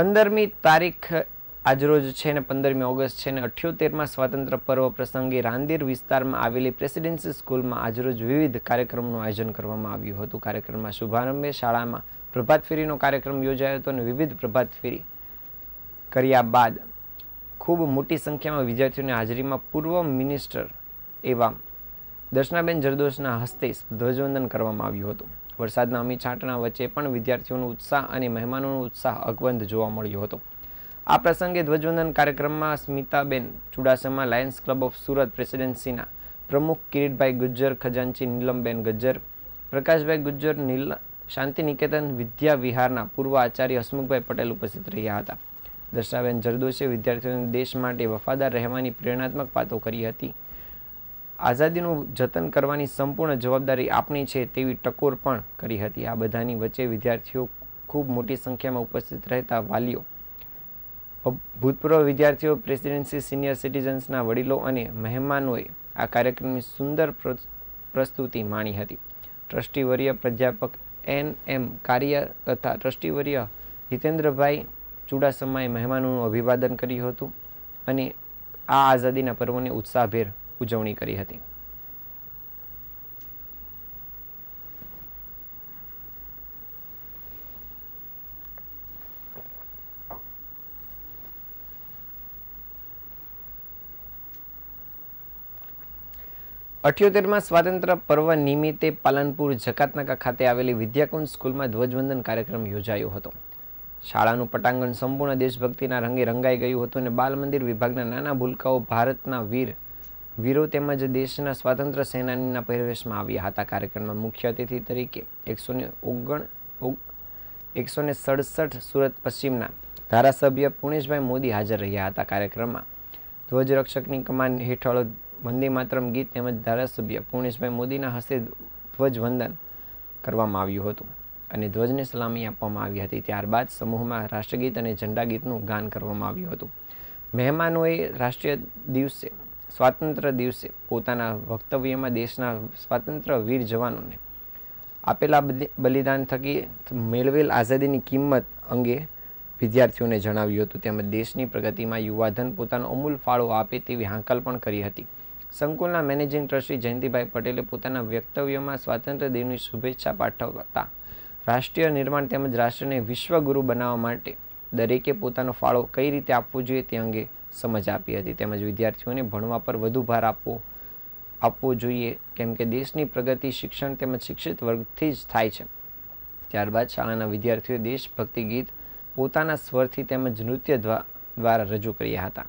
પંદરમી તારીખ આજરોજ છે ને પંદરમી ઓગસ્ટ છે ને અઠ્યોતેરમાં સ્વાતંત્ર્ય પર્વ પ્રસંગે રાંદેર વિસ્તારમાં આવેલી પ્રેસિડેન્સી સ્કૂલમાં આજરોજ વિવિધ કાર્યક્રમનું આયોજન કરવામાં આવ્યું હતું. કાર્યક્રમમાં શુભારંભે શાળામાં પ્રભાત ફેરીનો કાર્યક્રમ યોજાયો હતો અને વિવિધ પ્રભાત ફેરી કર્યા બાદ ખૂબ મોટી સંખ્યામાં વિદ્યાર્થીઓની હાજરીમાં પૂર્વ મિનિસ્ટર એવા દર્શનાબેન જરદોશના હસ્તે ધ્વજવંદન કરવામાં આવ્યું હતું. વરસાદના અમી છાંટણા વચ્ચે પણ વિદ્યાર્થીઓનો ઉત્સાહ અને મહેમાનોનો ઉત્સાહ અકબંધ જોવા મળ્યો હતો. આ પ્રસંગે ધ્વજવંદન કાર્યક્રમમાં Smitaben Chudasama, Lions Club of Surat પ્રેસિડેન્સીના પ્રમુખ કિરીટભાઈ ગુજ્જર, ખજાનચી નીલમબેન ગજ્જર, પ્રકાશભાઈ ગુજ્જર, નીલ શાંતિ નિકેતન વિદ્યા વિહારના પૂર્વ આચાર્ય હસમુખભાઈ પટેલ ઉપસ્થિત રહ્યા હતા. દર્શાબેન જરદોશે વિદ્યાર્થીઓને દેશ માટે વફાદાર રહેવાની પ્રેરણાત્મક વાતો કરી હતી. આઝાદીનું જતન કરવાની સંપૂર્ણ જવાબદારી આપણી છે તેવી ટકોર પણ કરી હતી. આ બધાની વચ્ચે વિદ્યાર્થીઓ ખૂબ મોટી સંખ્યામાં ઉપસ્થિત રહેતા વાલીઓ ભૂતપૂર્વ વિદ્યાર્થીઓ, પ્રેસિડેન્સી સિનિયર સિટીઝન્સના વડીલો અને મહેમાનોએ આ કાર્યક્રમની સુંદર પ્ર- પ્રસ્તુતિ માણી હતી. ટ્રસ્ટીવર્ય પ્રાધ્યાપક એન એમ કાર્ય તથા ટ્રસ્ટીવર્ય હિતેન્દ્રભાઈ ચુડાસમાએ મહેમાનોનું અભિવાદન કર્યું હતું અને આ આઝાદીના પર્વને ઉત્સાહભેર ઉજવણી કરી હતી. અઠ્યોતેરમાં સ્વાતંત્ર્ય પર્વ નિમિત્તે પાલનપુર જકાતનાકા ખાતે આવેલી વિદ્યાકુંજ સ્કૂલમાં ધ્વજવંદન કાર્યક્રમ યોજાયો હતો. શાળાનું પટાંગણ સંપૂર્ણ દેશભક્તિના રંગે રંગાઈ ગયું હતું અને બાલ મંદિર વિભાગના નાના ભૂલકાઓ ભારતના વીર વીરો તેમજ દેશના સ્વાતંત્ર્ય સેનાનીના પહેરવેશમાં આવ્યા હતા. કાર્યક્રમમાં મુખ્ય અતિથિ તરીકે એકસો ને ઓગણ એકસો ને સડસઠ સુરત પશ્ચિમના ધારાસભ્ય પુણેશભાઈ મોદી હાજર રહ્યા હતા. કાર્યક્રમમાં ધ્વજરક્ષકની કમાન હેઠળ વંદે માતરમ ગીત તેમજ ધારાસભ્ય પુણેશભાઈ મોદીના હસ્તે ધ્વજવંદન કરવામાં આવ્યું હતું અને ધ્વજને સલામી આપવામાં આવી હતી. ત્યારબાદ સમૂહમાં રાષ્ટ્રગીત અને ઝંડા ગીતનું ગાન કરવામાં આવ્યું હતું. મહેમાનોએ રાષ્ટ્રીય દિવસે સ્વાતંત્ર્ય દિવસે પોતાના વક્તવ્યમાં દેશના સ્વાતંત્ર્ય વીર જવાનોને આપેલા બલિ- બલિદાન થકી મેળવેલ આઝાદીની કિંમત અંગે વિદ્યાર્થીઓને જણાવ્યું હતું. તેમજ દેશની પ્રગતિમાં યુવાધન પોતાનો અમૂલ ફાળો આપે તેવી હાંકલ પણ કરી હતી. સંકુલના મેનેજિંગ ટ્રસ્ટી જયંતિભાઈ પટેલે પોતાના વક્તવ્યમાં સ્વાતંત્ર્ય દિનની શુભેચ્છા પાઠવતા રાષ્ટ્રીય નિર્માણ તેમજ રાષ્ટ્રને વિશ્વગુરુ બનાવવા માટે દરેકે પોતાનો ફાળો કઈ રીતે આપવો જોઈએ તે અંગે સમજ આપી હતી. તેમજ વિદ્યાર્થીઓને ભણવા પર વધુ ભાર આપવો આપવો જોઈએ. કેમ કે દેશની પ્રગતિ શિક્ષણ તેમજ શિક્ષિત વર્ગથી જ થાય છે. ત્યારબાદ શાળાના વિદ્યાર્થીઓએ દેશભક્તિ ગીત પોતાના સ્વરથી તેમજ નૃત્ય દ્વારા રજૂ કર્યા હતા.